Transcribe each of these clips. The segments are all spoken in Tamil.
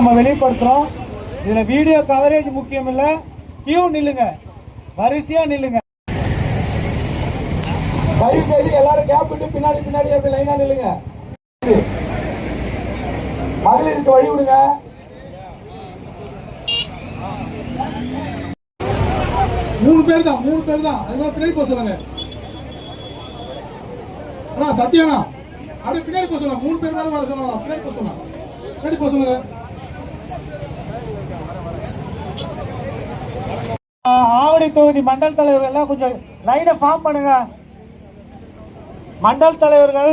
நம்ம வெளிப்படுத்துறோம். இதுல வீடியோ கவரேஜ் முக்கியம் இல்ல. கியூ நில்லுங்க. வரிசையா நில்லுங்க. தயவு செய்து எல்லாரும் கேப் விட்டு பின்னாடி பின்னாடி அப்படி லைனா நில்லுங்க. மகளிருக்கு வழி விடுங்க. மூணு பேர் தான் மூணு பேர் தான் அது மாதிரி பின்னாடி போக சொல்லுங்க. அண்ணா சத்யாண்ணா. அப்படியே பின்னாடி போக சொல்லுங்க. மூணு பேர் மேலே வர சொல்லுங்க. பின்னாடி போக சொல்லுங்க. பின்னாடி போக சொல்லுங்க. ஆஹ், தொகுதி மண்டல் தலைவர்கள் எல்லாம் கொஞ்சம் லைனை ஃபார்ம் பண்ணுங்க. மண்டல் தலைவர்கள்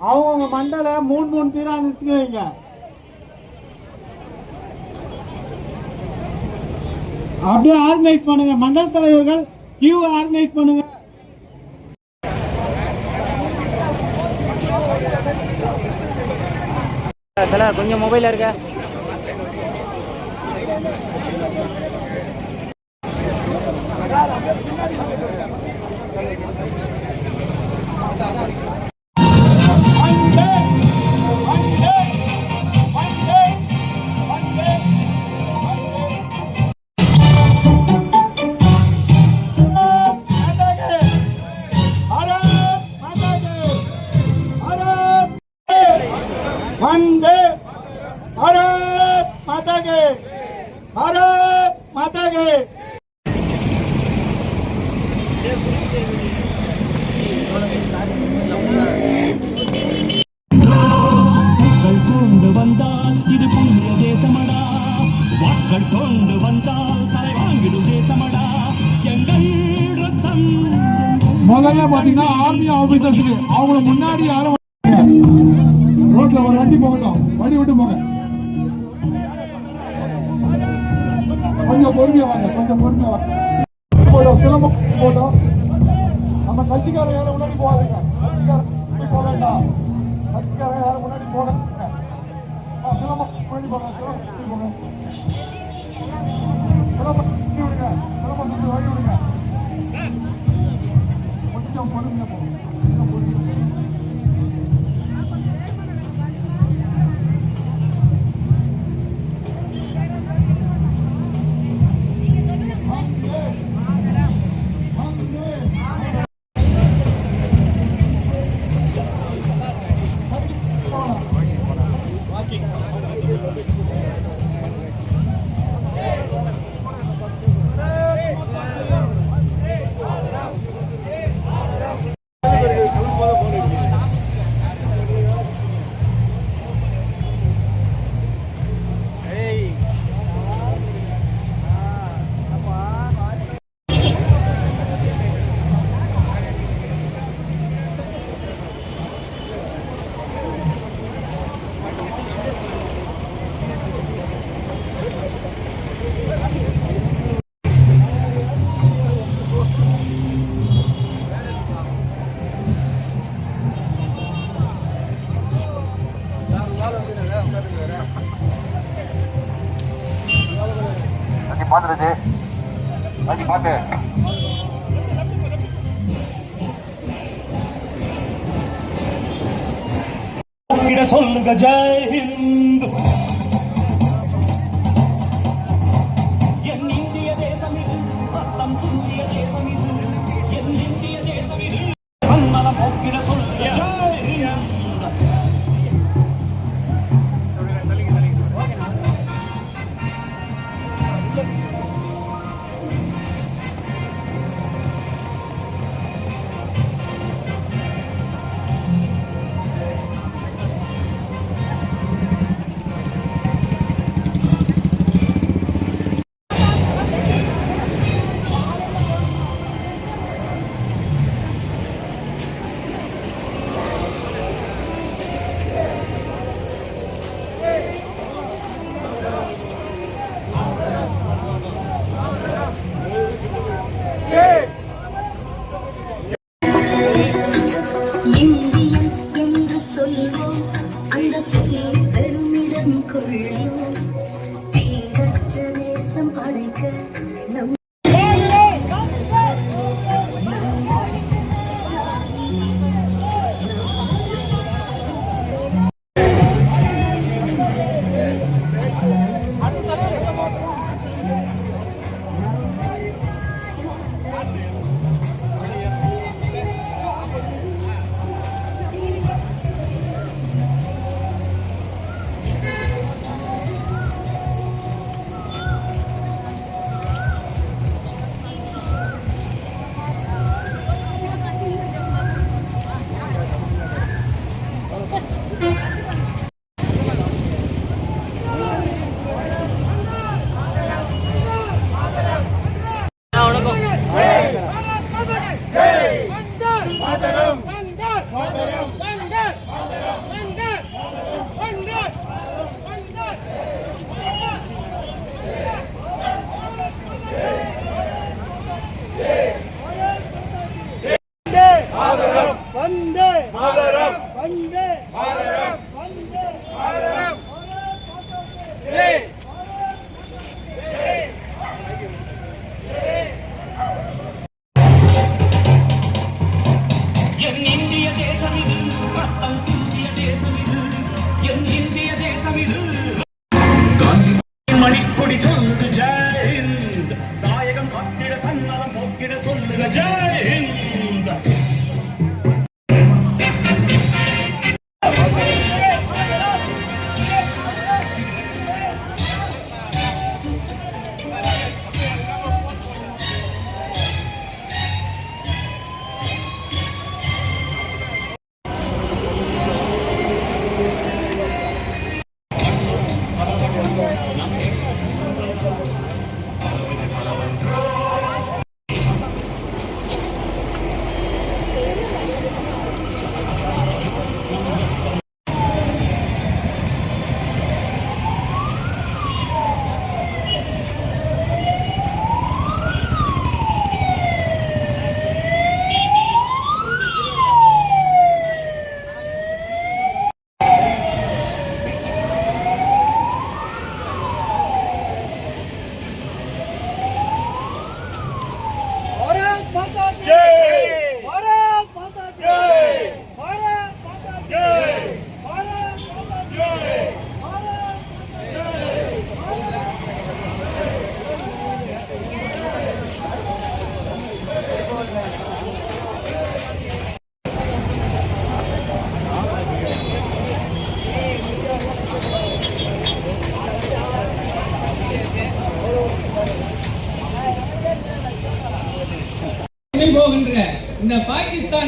அவங்கவுங்க மண்டல மூணு மூணு பேரா நிறுத்தி வைங்க. அப்படியே ஆர்கனைஸ் பண்ணுங்க. மண்டல் தலைவர்கள் கியூ ஆர்கனைஸ் பண்ணுங்க. கொஞ்சம் மொபைலில் இருக்க. Ja, da wird கொண்டு வந்தால் இது புண்ணிய தேசமடா வாக்கள் கொண்டு வந்தால் தலை வாங்கிடும் தேசமடா எங்கள் ரத்தம் முதல்ல பாத்தீங்கன்னா ஆர்மி ஆபீசர்ஸுக்கு அவங்கள முன்னாடி யாரும் ரோட்ல ஒரு வண்டி போகட்டும். வண்டி விட்டு போங்க. கொஞ்சம் பொறுமையா வாங்க கொஞ்சம் பொறுமையா வாங்க. போட்டோம் சிலம்பம் போட்டோம் நம்ம யாரும் முன்னாடி போகாதீங்க. கட்சிக்காரங்க முன்னாடி போக வேண்டாம். கட்சிக்காரங்க யாரும் முன்னாடி போக ஆ, முன்னாடி போங்க சிலம்பம் முன்னாடி போங்க. சொல்லுங்க ஜெய் ஹிந்த் மாதரம். வந்தே. மாதரம். வந்தே மாதரம். ஜெய். மணிப்பொடி சொல்லு ஜெயந்த் தாயகம் பத்திட தன்னலம் போக்கிட சொல்லுக ஜெயந்த்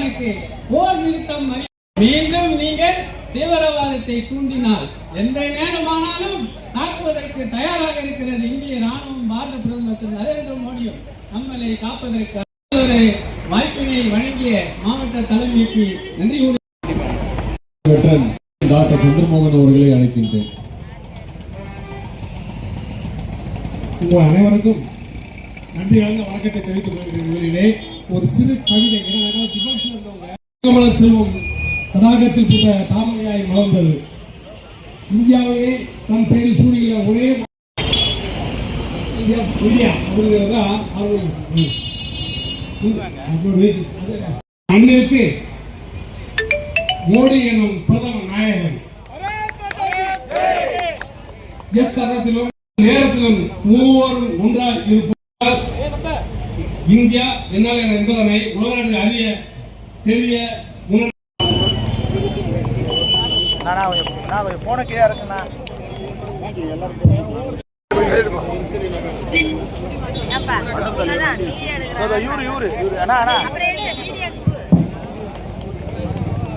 பாகிஸ்தானுக்கு போர் நிறுத்தம் மீண்டும் நீங்கள் தீவிரவாதத்தை தூண்டினால் எந்த நேரமானாலும் தாக்குவதற்கு தயாராக இருக்கிறது இந்திய ராணுவம் பாரத பிரதமர் திரு நரேந்திர மோடியும் நம்மளை காப்பதற்கு ஒரு வாய்ப்பினை வழங்கிய மாவட்ட தலைமைக்கு நன்றி கூறி டாக்டர் சந்திரமோகன் அவர்களை அழைக்கின்றேன். உங்கள் அனைவருக்கும் நன்றி வணக்கத்தை தெரிவித்துக் கொள்கிறேன். வேளையிலே ஒரு சிறு கவிதை. என்னன்னா செல்வம் தடாகத்தில் புத்த தாமரையாய் மலர்ந்தது. இந்தியாவிலே தன் பெயரில் சூடுகிற ஒரே இந்தியா அப்படிங்கிறதா அவர்கள் மண்ணிற்கு மோடி எனும் பிரதம நாயகன். எத்தருணத்திலும் நேரத்திலும் மூவரும் ஒன்றாக இருப்பார். இந்தியா என்ன என்பதனை உலக அறிய தெரிய உணர்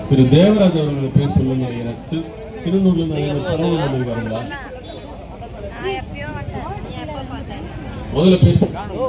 திரு தேவராஜ் அவர்களை பேர் சொல்லுங்க எனக்கு திருநூர்ல இருந்து சரவணன் வந்திருக்காருங்களா நான் எப்பயோ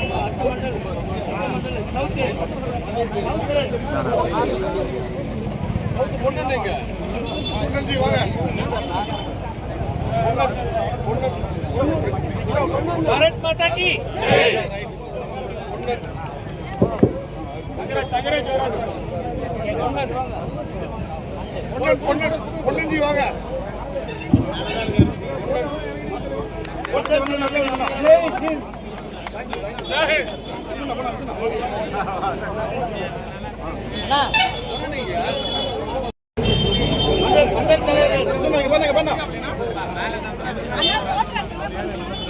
ભારત માતા કી பொன்னஞ்சி வாங்க அண்ணா